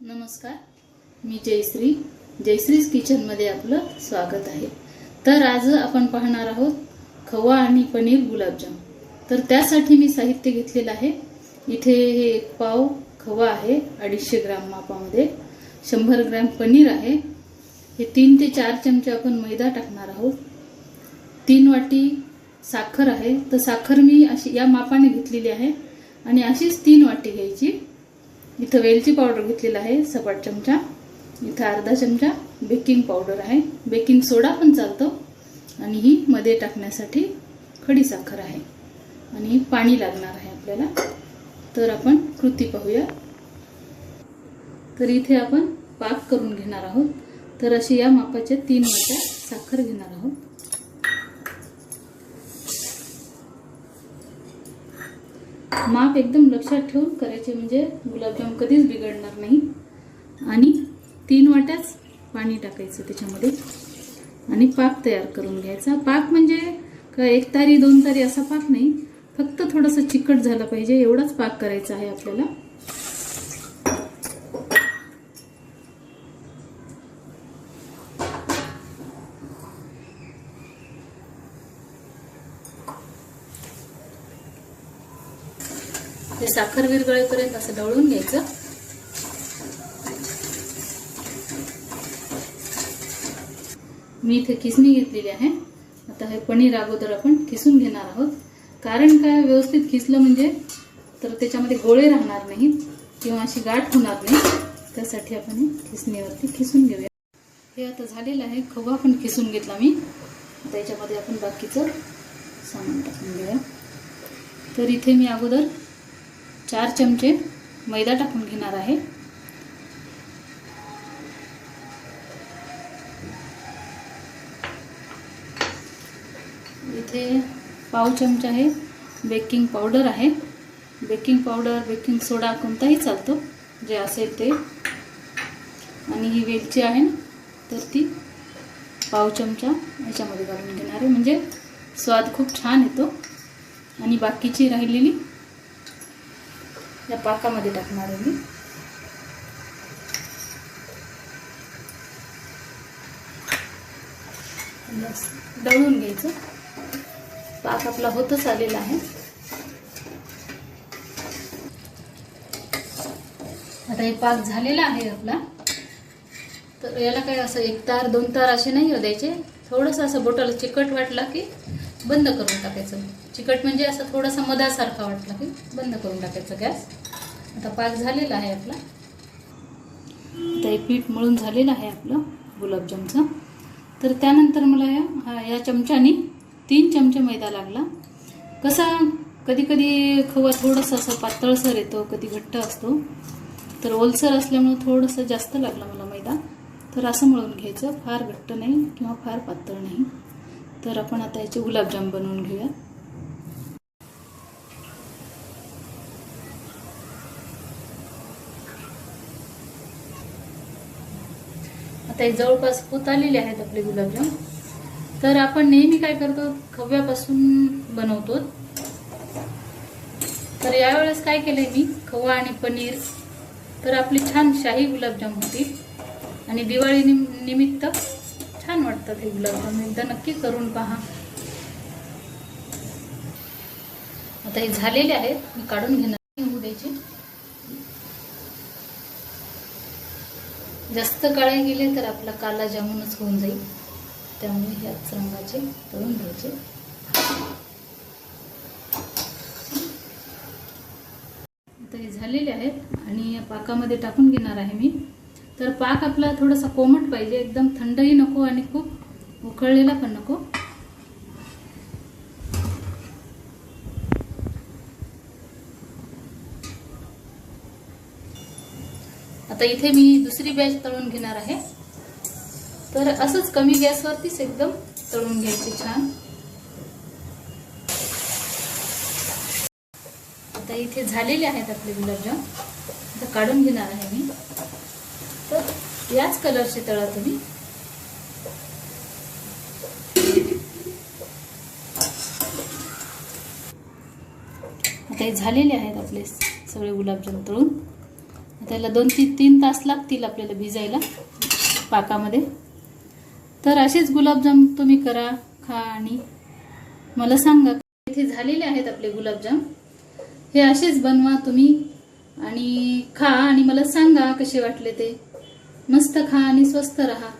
नमस्कार. मी जयश्री. जयश्रीज किचनमध्ये आपलं स्वागत आहे. तर आज आपण पाहणार आहोत खवा आणि पनीर गुलाबजाम. तर त्यासाठी मी साहित्य घेतलेलं आहे. इथे हे एक पाव खवा आहे अडीचशे ग्राम मापामध्ये. शंभर ग्रॅम पनीर आहे. हे तीन ते चार चमचे आपण मैदा टाकणार आहोत. तीन वाटी साखर आहे. तर साखर मी अशी या मापाने घेतलेली आहे. आणि अशीच तीन वाटी घ्यायची. इथं वेलची पावडर घेतलेला आहे सपाट चमचा. इथं अर्धा चमचा बेकिंग पावडर आहे. बेकिंग सोडा पण चालतो. आणि ही मध्ये टाकण्यासाठी खडी साखर आहे. आणि पाणी लागणार आहे आपल्याला. तर आपण कृती पाहूया. तर इथे आपण पाक करून घेणार आहोत. तर अशी या मापाच्या तीन वाट्या साखर घेणार आहोत. माप एकदम लक्षात ठेवून करायचे म्हणजे गुलाबजाम कधीच बिघडणार नाही. आणि तीन वाट्याच पाणी टाकायचं त्याच्यामध्ये. आणि पाक तयार करून घ्यायचा. पाक म्हणजे का एक तारी दोन तारी असा पाक नाही. फक्त थोडंसं चिकट झालं पाहिजे. एवढाच पाक करायचा आहे आपल्याला. ते साखर विरगळेपर्यंत असं ढवळून घ्यायचं. मी इथे किसणी घेतलेली आहे. आता हे पनीर अगोदर आपण किसून घेणार आहोत. कारण काय व्यवस्थित खिसलं म्हणजे तर त्याच्यामध्ये गोळे राहणार नाहीत किंवा अशी गाठ होणार नाही. त्यासाठी आपण हे किसून घेऊया. हे आता झालेलं आहे. खवा पण किसून घेतला मी. त्याच्यामध्ये आपण बाकीचं सामान टाकून घेऊया. तर इथे मी अगोदर चार चमचे मैदा टाकून घेणार आहे. इथे पाव चमचा आहे बेकिंग पावडर आहे. बेकिंग पावडर बेकिंग सोडा कोणताही चालतो जे असेल ते. आणि ही वेलची आहे ना तर ती पाव चमचा याच्यामध्ये घालून घेणार आहे. म्हणजे स्वाद खूप छान येतो. आणि बाकीची राहिलेली या पाकामध्ये टाकणार आहे मी. बस दळून घ्यायचं. पाक आपला होतच आलेला आहे. आता हे पाक झालेला आहे आपला. तर याला काय असं एक तार दोन तार असे नाही हो द्यायचे. थोडंसं असं बोटाला चिकट वाटला की बंद करून टाकायचं. चिकट म्हणजे असं थोडासा मधासारखा वाटला की बंद करून टाकायचं गॅस. आता पाक झालेला आहे आपला. आता हे पीठ मळून झालेलं आहे आपलं गुलाबजामचं. तर त्यानंतर मला या हा या चमच्याने तीन चमचे मैदा लागला. कसा कधी कधी खवा थोडंसं असं पातळसर येतो कधी घट्ट असतो. तर ओलसर असल्यामुळं थोडंसं जास्त लागलं मला मैदा. तर असं मळून घ्यायचं. फार घट्ट नाही किंवा फार पातळ नाही. तर आपण आता याचे गुलाबजाम बनवून घेऊया. आता हे जवळपास होत आलेले आहेत आपले गुलाबजाम. तर आपण नेहमी काय करतो? खव्यापासून बनवतो. तर यावेळेस काय केलंय मी? खवा आणि पनीर. तर आपली छान शाही गुलाबजाम होती. आणि दिवाळी निमित्त छान वाटतात हे गुलाबजाम एकदा नक्की करून पहा. आता हे झालेले आहेत. मी काढून घेणार होऊ द्यायचे. जास्त काळे गेले तर आपला काला जामूनच होऊन जाईल. त्यामुळे ह्याच रंगाचे तळून घ्यायचे. आता हे झालेले आहेत आणि या पाकामध्ये टाकून घेणार आहे मी. तर पाक आपला थोडासा कोमट पाहिजे एकदम थंडही नको आणि खूप उकळलेला पण नको. आता इथे मी दुसरी बॅच तळून घेणार आहे. तर असंच कमी गॅसवरतीच एकदम तळून घ्यायचे छान. आता इथे झालेले आहेत आपले गुलाबजाम. आता काढून घेणार आहे मी. याच कलरचे तळा तुम्ही. आता हे झालेले आहेत आपले सगळे गुलाबजाम तळून. त्याला दोन तीन तीन तास लागतील आपल्याला भिजायला पाकामध्ये. तर असेच गुलाबजाम तुम्ही करा खा आणि मला सांगा इथे झालेले आहेत आपले गुलाबजाम. हे असेच बनवा तुम्ही आणि खा आणि मला सांगा कसे वाटले ते. मस्त खा आणि स्वस्त राहा.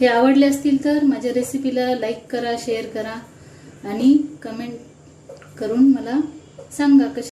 हे आवडले असतील तर माझ्या रेसिपीला लाईक करा शेअर करा आणि कमेंट करून मला सांगा कसे